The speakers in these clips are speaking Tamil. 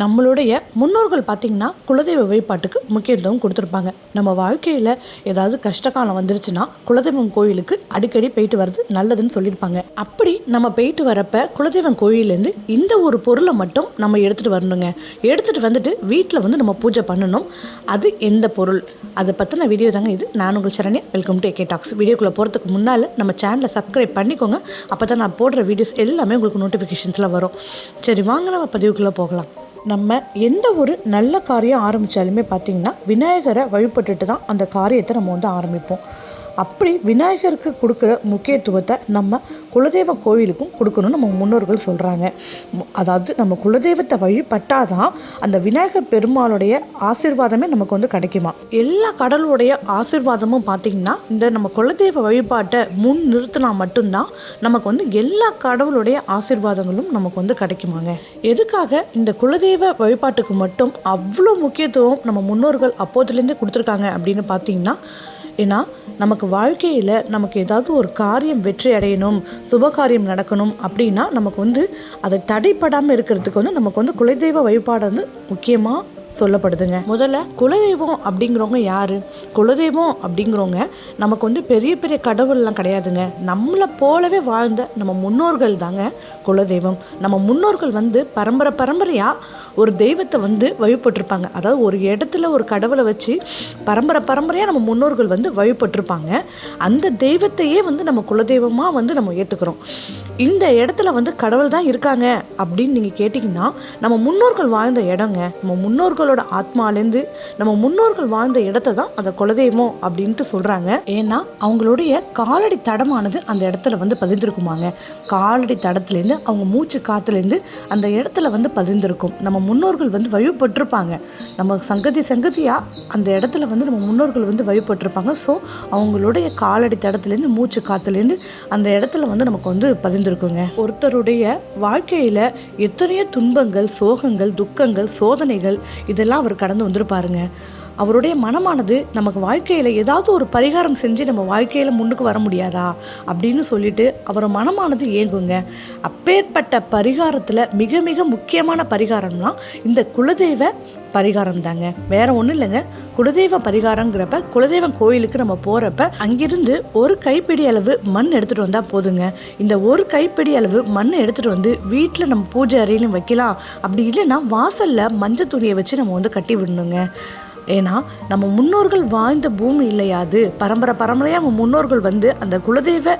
நம்மளுடைய முன்னோர்கள் பார்த்திங்கன்னா குலதெய்வ வழிபாட்டுக்கு முக்கியத்துவம் கொடுத்துருப்பாங்க. நம்ம வாழ்க்கையில் ஏதாவது கஷ்டகாலம் வந்துருச்சுன்னா குலதெய்வம் கோயிலுக்கு அடிக்கடி போயிட்டு வர்றது நல்லதுன்னு சொல்லியிருப்பாங்க. அப்படி நம்ம போயிட்டு வரப்ப குலதெய்வம் கோயிலேருந்து இந்த ஒரு பொருளை மட்டும் நம்ம எடுத்துகிட்டு வரணுங்க. எடுத்துகிட்டு வந்துட்டு வீட்டில் வந்து நம்ம பூஜை பண்ணணும். அது எந்த பொருள்? அதை பற்றின வீடியோ தாங்க இது. நான் உங்கள் Saranya. Welcome to AK talks வீடியோக்குள்ளே போகிறதுக்கு முன்னால் நம்ம சேனலை சப்ஸ்கிரைப் பண்ணிக்கோங்க. அப்போ தான் நான் போடுற வீடியோஸ் எல்லாமே உங்களுக்கு நோட்டிஃபிகேஷன்ஸில் வரும். சரி வாங்க நம்ம பதிவுக்குள்ளே போகலாம். நம்ம எந்த ஒரு நல்ல காரியம் ஆரம்பித்தாலுமே பார்த்திங்கன்னா விநாயகரை வழிபட்டுட்டு தான் அந்த காரியத்தை நம்ம வந்து ஆரம்பிப்போம். அப்படி விநாயகருக்கு கொடுக்குற முக்கியத்துவத்தை நம்ம குலதெய்வ கோவிலுக்கும் கொடுக்கணும்னு நம்ம முன்னோர்கள் சொல்கிறாங்க அதாவது நம்ம குலதெய்வத்தை வழிபட்டால் தான் அந்த விநாயகர் பெருமாளுடைய ஆசிர்வாதமே நமக்கு வந்து கிடைக்குமா? எல்லா கடவுளுடைய ஆசிர்வாதமும் பார்த்திங்கன்னா இந்த நம்ம குலதெய்வ வழிபாட்டை முன் நிறுத்தினா மட்டும்தான் நமக்கு வந்து எல்லா கடவுளுடைய ஆசிர்வாதங்களும் நமக்கு வந்து கிடைக்குமாங்க. எதுக்காக இந்த குலதெய்வ வழிபாட்டுக்கு மட்டும் அவ்வளோ முக்கியத்துவம் நம்ம முன்னோர்கள் அப்போதுலேருந்தே கொடுத்துருக்காங்க அப்படின்னு பார்த்தீங்கன்னா ஏன்னா நமக்கு வாழ்க்கையில் நமக்கு ஏதாவது ஒரு காரியம் வெற்றி அடையணும் சுபகாரியம் நடக்கணும் அப்படின்னா நமக்கு வந்து அதை தடைப்படாமல் இருக்கிறதுக்கு வந்து நமக்கு வந்து குலதெய்வ வழிபாடு வந்து முக்கியமாக சொல்லப்படுதுங்க. முதல்ல குலதெய்வம் அப்படிங்கிறவங்க யார்? குலதெய்வம் அப்படிங்கிறவங்க நமக்கு வந்து பெரிய பெரிய கடவுள்லாம் கிடையாதுங்க. நம்மளை போலவே வாழ்ந்த நம்ம முன்னோர்கள் தாங்க குலதெய்வம். நம்ம முன்னோர்கள் வந்து பரம்பரை பரம்பரையாக ஒரு தெய்வத்தை வந்து வழிபட்டிருப்பாங்க. அதாவது ஒரு இடத்துல ஒரு கடவுளை வச்சு பரம்பரை பரம்பரையாக நம்ம முன்னோர்கள் வந்து வழிபட்டிருப்பாங்க. அந்த தெய்வத்தையே வந்து நம்ம குலதெய்வமாக வந்து நம்ம ஏற்றுக்கிறோம் இந்த இடத்துல வந்து கடவுள் தான் இருக்காங்க அப்படின்னு நீங்கள் கேட்டிங்கன்னா நம்ம முன்னோர்கள் வாழ்ந்த இடங்க நம்ம முன்னோர்களோட ஆத்மாலேருந்து நம்ம முன்னோர்கள் வாழ்ந்த இடத்த தான் அந்த குலதெய்வம் அப்படின்ட்டு சொல்கிறாங்க ஏன்னா அவங்களுடைய காலடி தடமானது அந்த இடத்துல வந்து பதிந்திருக்குமாங்க. காலடி தடத்துலேருந்து அவங்க மூச்சு காத்துலேருந்து அந்த இடத்துல வந்து பதிந்திருக்கும். நம்ம முன்னோர்கள் வந்து வழிபட்டிருப்பாங்க. நம்ம சங்கதி சங்கதியாக அந்த இடத்துல வந்து நம்ம முன்னோர்கள் வந்து வழிபட்டிருப்பாங்க. ஸோ அவங்களுடைய காலடி தடத்துலேருந்து மூச்சு காத்துலேருந்து அந்த இடத்துல வந்து நமக்கு வந்து பதிந்திருக்குங்க. ஒருத்தருடைய வாழ்க்கையில் எத்தனையோ துன்பங்கள் சோகங்கள் துக்கங்கள் சோதனைகள் இதெல்லாம் அவர் கடந்து வந்திருப்பாருங்க. அவருடைய மனமானது நமக்கு வாழ்க்கையில் ஏதாவது ஒரு பரிகாரம் செஞ்சு நம்ம வாழ்க்கையில் முன்னுக்கு வர முடியாதா அப்படின்னு சொல்லிட்டு அவர் மனமானது ஏங்குங்க. அப்பேற்பட்ட பரிகாரத்தில் மிக மிக முக்கியமான பரிகாரம்னா இந்த குலதெய்வ பரிகாரம் தாங்க. வேற ஒன்றும் இல்லைங்க. குலதெய்வ பரிகாரங்கிறப்ப குலதெய்வம் கோயிலுக்கு நம்ம போகிறப்ப அங்கிருந்து ஒரு கைப்பிடி அளவு மண் எடுத்துகிட்டு வந்தால் போதுங்க. இந்த ஒரு கைப்பிடி அளவு மண் எடுத்துகிட்டு வந்து வீட்டில் நம்ம பூஜை அறையிலும் வைக்கலாம். அப்படி இல்லைன்னா வாசலில் மஞ்சள் துணியை வச்சு நம்ம வந்து கட்டி விடணுங்க. ஏன்னா நம்ம முன்னோர்கள் வாழ்ந்த பூமி இல்லையாது. பரம்பரை பரம்பரையாக நம்ம முன்னோர்கள் வந்து அந்த குலதெய்வ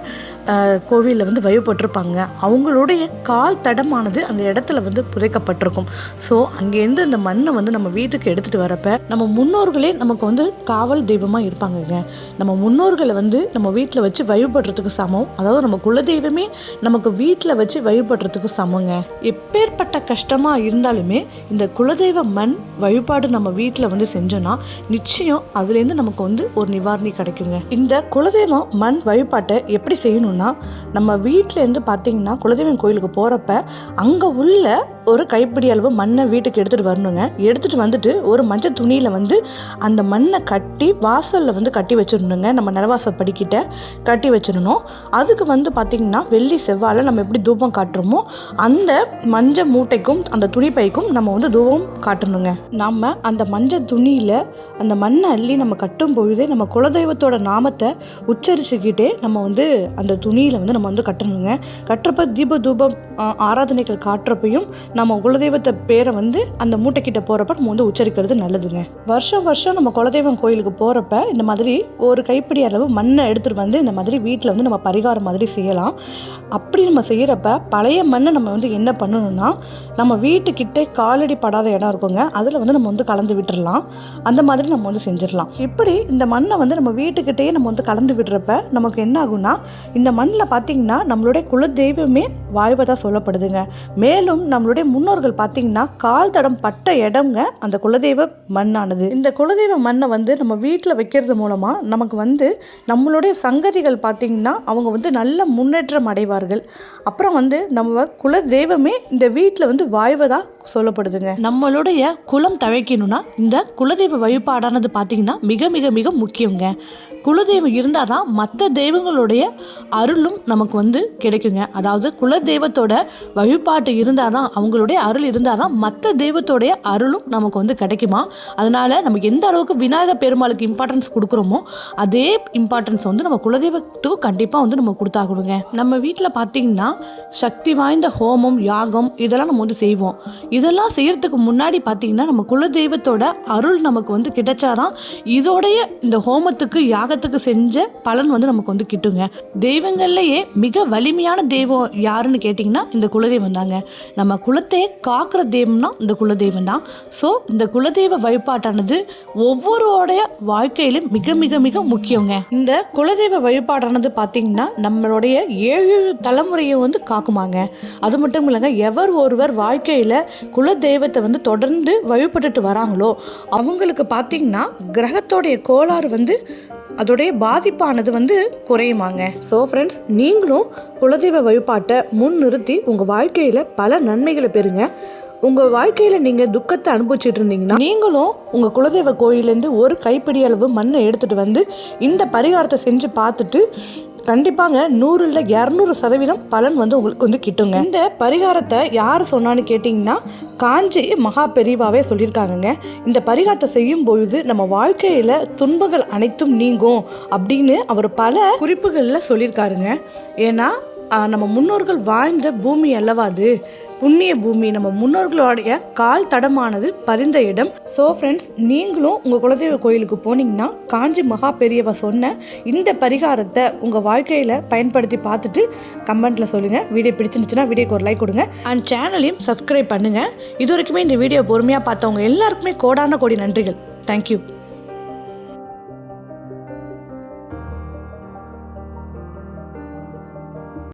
கோவிலில் வந்து வழிபட்டிருப்பாங்க. அவங்களுடைய கால் தடமானது அந்த இடத்துல வந்து புதைக்கப்பட்டிருக்கும். ஸோ அங்கேருந்து அந்த மண்ணை வந்து நம்ம வீட்டுக்கு எடுத்துகிட்டு வரப்ப நம்ம முன்னோர்களே நமக்கு வந்து காவல் தெய்வமாக இருப்பாங்கங்க. நம்ம முன்னோர்களை வந்து நம்ம வீட்டில் வச்சு வழிபடுறதுக்கு சமம். அதாவது நம்ம குலதெய்வமே நமக்கு வீட்டில் வச்சு வழிபடுறதுக்கு சமங்க. எப்பேற்பட்ட கஷ்டமாக இருந்தாலுமே இந்த குலதெய்வ மண் வழிபாடு நம்ம வீட்டில் வந்து செஞ்சு செஞ்சோன்னா நிச்சயம் அதுலேருந்து நமக்கு வந்து ஒரு நிவாரணி கிடைக்குங்க. இந்த குலதெய்வம் மண் வழிபாட்டை எப்படி செய்யணும்னா நம்ம வீட்டிலேருந்து பார்த்தீங்கன்னா குலதெய்வம் கோயிலுக்கு போகிறப்ப அங்கே உள்ள ஒரு கைப்பிடி அளவு மண்ணை வீட்டுக்கு எடுத்துகிட்டு வரணுங்க. எடுத்துகிட்டு வந்துட்டு ஒரு மஞ்சள் துணியில் வந்து அந்த மண்ணை கட்டி வாசலில் வந்து கட்டி வச்சிடணுங்க. நம்ம நிலவாசல் படிக்கிட்ட கட்டி வச்சிடணும். அதுக்கு வந்து பார்த்திங்கன்னா வெள்ளி செவ்வாயில் நம்ம எப்படி தூபம் காட்டுறோமோ அந்த மஞ்சள் மூட்டைக்கும் அந்த துணி பைக்கும் நம்ம வந்து தூபம் காட்டணுங்க. நம்ம அந்த மஞ்சள் துணியில் அந்த மண்ணை அள்ளி நம்ம கட்டும் பொழுதே நம்ம குலதெய்வத்தோட நாமத்தை உச்சரிச்சுக்கிட்டே நம்ம வந்து அந்த துணியில் வந்து நம்ம வந்து கட்டணுங்க. கட்டுறப்ப தீப தூபம் ஆராதனைகள் காட்டுறப்பையும் நம்ம குலதெய்வத்தை பேரை வந்து அந்த மூட்டைக்கிட்ட போகிறப்ப நம்ம வந்து உச்சரிக்கிறது நல்லதுங்க. வருஷம் வருஷம் நம்ம குலதெய்வம் கோயிலுக்கு போகிறப்ப இந்த மாதிரி ஒரு கைப்பிடி அளவு மண்ணை எடுத்துகிட்டு வந்து இந்த மாதிரி வீட்டில் வந்து நம்ம பரிகாரம் மாதிரி செய்யலாம். அப்படி நம்ம செய்கிறப்ப பழைய மண்ணை நம்ம வந்து என்ன பண்ணணும்னா நம்ம வீட்டுக்கிட்டே காலடி படாத இடம் இருக்குங்க. அதில் வந்து நம்ம வந்து கலந்து விட்டுடலாம் அந்த மாதிரி நம்ம வந்து செஞ்சிடலாம். இப்படி இந்த மண்ணை வந்து நம்ம வீட்டுக்கிட்டேயே நம்ம வந்து கலந்து விடுறப்ப நமக்கு என்ன ஆகும்னா இந்த மண்ணில் பார்த்திங்கன்னா நம்மளுடைய குலதெய்வமே வாய்வதாக சொல்லப்படுதுங்க. மேலும் நம்மளுடைய முன்னோர்கள் பார்த்திங்கன்னா கால் தடம் பட்ட இடம்ங்க அந்த குலதெய்வ மண்ணானது. இந்த குலதெய்வ மண்ணை வந்து நம்ம வீட்டில் வைக்கிறது மூலமாக நமக்கு வந்து நம்மளுடைய சங்கதிகள் பார்த்திங்கன்னா அவங்க வந்து நல்ல முன்னேற்றம் அடைவார்கள். அப்புறம் வந்து நம்ம குலதெய்வமே இந்த வீட்டில் வந்து வாய்வதாக சொல்லப்படுதுங்க. நம்மளுடைய குலம் தழைக்கணும்னா இந்த குலதெய்வ வழிபாடானது பார்த்தீங்கன்னா மிக மிக மிக முக்கியங்க. குலதெய்வம் இருந்தால் தான் மற்ற தெய்வங்களுடைய அருளும் நமக்கு வந்து கிடைக்குங்க. அதாவது குலதெய்வத்தோட வழிபாட்டு இருந்தால் தான் அவங்களுடைய அருள் இருந்தால் தான் மற்ற தெய்வத்தோடைய அருளும் நமக்கு வந்து கிடைக்குமா? அதனால் நம்ம எந்த அளவுக்கு விநாயகர் பெருமாளுக்கு இம்பார்ட்டன்ஸ் கொடுக்குறோமோ அதே இம்பார்ட்டன்ஸ் வந்து நம்ம குலதெய்வத்துக்கும் கண்டிப்பாக வந்து நம்ம கொடுத்தாகணுங்க. நம்ம வீட்டில் பார்த்தீங்கன்னா சக்தி வாய்ந்த ஹோமம் யாகம் இதெல்லாம் நம்ம வந்து செய்வோம். இதெல்லாம் செய்யறதுக்கு முன்னாடி பார்த்தீங்கன்னா நம்ம குலதெய்வத்தோட அருள் நமக்கு வந்து கிடைச்சாதான் இதோடைய இந்த ஹோமத்துக்கு யாகத்துக்கு செஞ்ச பலன் வந்து நமக்கு வந்து கிட்டுங்க. தெய்வங்கள்லயே மிக வலிமையான தெய்வம் யாருன்னு கேட்டிங்கன்னா இந்த குலதெய்வம் தாங்க. நம்ம குலத்தையே காக்கிற தெய்வம்னா இந்த குலதெய்வம் தான். ஸோ இந்த குலதெய்வ வழிபாட்டானது ஒவ்வொருடைய வாழ்க்கையிலும் மிக மிக மிக முக்கியங்க. இந்த குலதெய்வ வழிபாடானது பார்த்தீங்கன்னா நம்மளுடைய ஏழு தலைமுறையை வந்து காக்குமாங்க. அது மட்டும் இல்லைங்க எவர் ஒருவர் வாழ்க்கையில் குலதெய்வத்தை வந்து தொடர்ந்து வழிபட்டுட்டு வராங்களோ அவங்களுக்கு பார்த்தீங்கன்னா கிரகத்தோடைய கோளாறு வந்து அதோடைய பாதிப்பானது வந்து குறையுமாங்க. ஸோ ஃப்ரெண்ட்ஸ் நீங்களும் குலதெய்வ வழிபாட்டை முன் நிறுத்தி உங்கள் வாழ்க்கையில் பல நன்மைகளை பெறுங்க. உங்கள் வாழ்க்கையில் நீங்கள் துக்கத்தை அனுபவிச்சுட்டு இருந்தீங்கன்னா நீங்களும் உங்கள் குலதெய்வ கோயிலேருந்து ஒரு கைப்பிடி அளவு மண்ணை எடுத்துகிட்டு வந்து இந்த பரிகாரத்தை செஞ்சு பார்த்துட்டு கண்டிப்பாங்க நூறில் இரநூறு சதவீதம் பலன் வந்து உங்களுக்கு வந்து கிட்டுங்க. இந்த பரிகாரத்தை யார் சொன்னான்னு கேட்டிங்கன்னா காஞ்சி மகா பெரிவாவே சொல்லியிருக்காங்கங்க. இந்த பரிகாரத்தை செய்யும் பொழுது நம்ம வாழ்க்கையில் துன்பங்கள் அனைத்தும் நீங்கும் அப்படின்னு அவர் பல குறிப்புகளில் சொல்லியிருக்காருங்க. ஏன்னா நம்ம முன்னோர்கள் வாழ்ந்த பூமி அல்லவா அது? புண்ணிய பூமி. நம்ம முன்னோர்களுடைய கால் தடமானது பரிந்த இடம். ஸோ ஃப்ரெண்ட்ஸ் நீங்களும் உங்கள் குலதெய்வ கோயிலுக்கு போனீங்கன்னா காஞ்சி மகா பெரியவ சொன்ன இந்த பரிகாரத்தை உங்கள் வாழ்க்கையில் பயன்படுத்தி பார்த்துட்டு கமெண்ட்டில் சொல்லுங்கள் வீடியோ பிடிச்சிருந்துச்சுன்னா வீடியோக்கு ஒரு லைக் கொடுங்க. அண்ட் சேனலையும் சப்ஸ்கிரைப் பண்ணுங்கள் இது வரைக்குமே இந்த வீடியோ பொறுமையாக பார்த்தவங்க எல்லாருக்குமே கோடான கோடி நன்றிகள். தேங்க்யூ